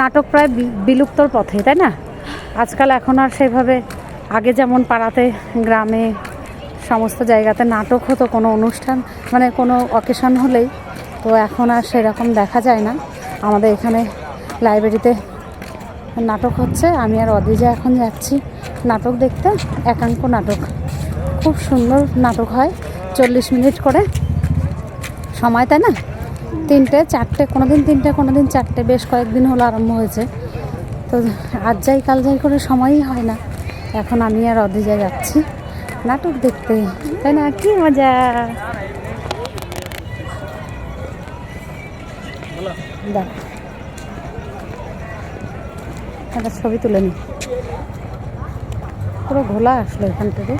নাটক প্রায় বিলুপ্তর পথে, তাই না? আজকাল এখন আর সেভাবে আগে যেমন পাড়াতে, গ্রামে, সমস্ত জায়গাতে নাটক হতো, কোনো অনুষ্ঠান মানে কোনো অকেশন হলেই, তো এখন আর সেরকম দেখা যায় না। আমাদের এখানে লাইব্রেরিতে নাটক হচ্ছে, আমি আর অদিজা এখন যাচ্ছি, নাটক দেখতে, একাঙ্ক নাটক। খুব সুন্দর নাটক হয়, চল্লিশ মিনিট করে। সময়, তাই না? তিনটে, চারটে কোনো দিন তিনটে কোনো দিন চারটে। বেশ কয়েকদিন হলো আরম্ভ হয়েছে। তো আজ যাই, কাল যাই করে সময়ই হয় না। এখন আমি আর অদিজা যাচ্ছি নাটক দেখতে। তাই না? কি মজা? দেখ একটা ছবি তুলে নি। পুরো ঘোলা আসলো এখান থেকে।